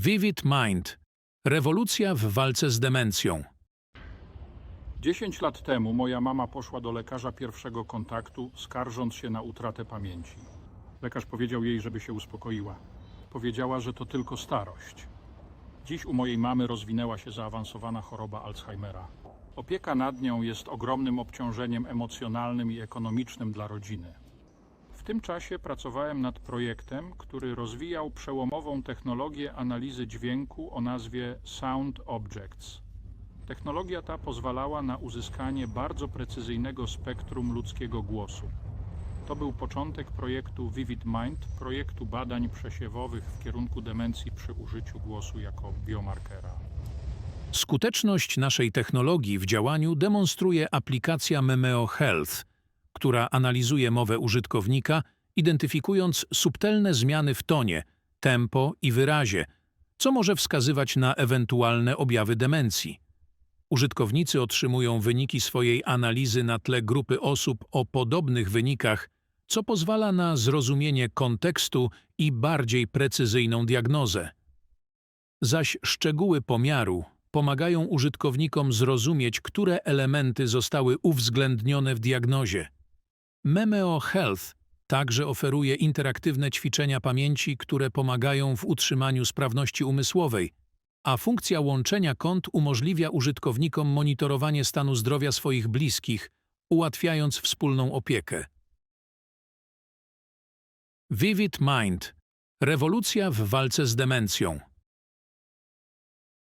Vivid Mind. Rewolucja w walce z demencją. 10 lat temu moja mama poszła do lekarza pierwszego kontaktu, skarżąc się na utratę pamięci. Lekarz powiedział jej, żeby się uspokoiła. Powiedziała, że to tylko starość. Dziś u mojej mamy rozwinęła się zaawansowana choroba Alzheimera. Opieka nad nią jest ogromnym obciążeniem emocjonalnym i ekonomicznym dla rodziny. Tym czasie pracowałem nad projektem, który rozwijał przełomową technologię analizy dźwięku o nazwie Sound Objects. Technologia ta pozwalała na uzyskanie bardzo precyzyjnego spektrum ludzkiego głosu. To był początek projektu Vivid Mind, projektu badań przesiewowych w kierunku demencji przy użyciu głosu jako biomarkera. Skuteczność naszej technologii w działaniu demonstruje aplikacja Memeo Health, która analizuje mowę użytkownika, identyfikując subtelne zmiany w tonie, tempo i wyrazie, co może wskazywać na ewentualne objawy demencji. Użytkownicy otrzymują wyniki swojej analizy na tle grupy osób o podobnych wynikach, co pozwala na zrozumienie kontekstu i bardziej precyzyjną diagnozę. Zaś szczegóły pomiaru pomagają użytkownikom zrozumieć, które elementy zostały uwzględnione w diagnozie. Memeo Health także oferuje interaktywne ćwiczenia pamięci, które pomagają w utrzymaniu sprawności umysłowej, a funkcja łączenia kont umożliwia użytkownikom monitorowanie stanu zdrowia swoich bliskich, ułatwiając wspólną opiekę. Vivid Mind. Rewolucja w walce z demencją.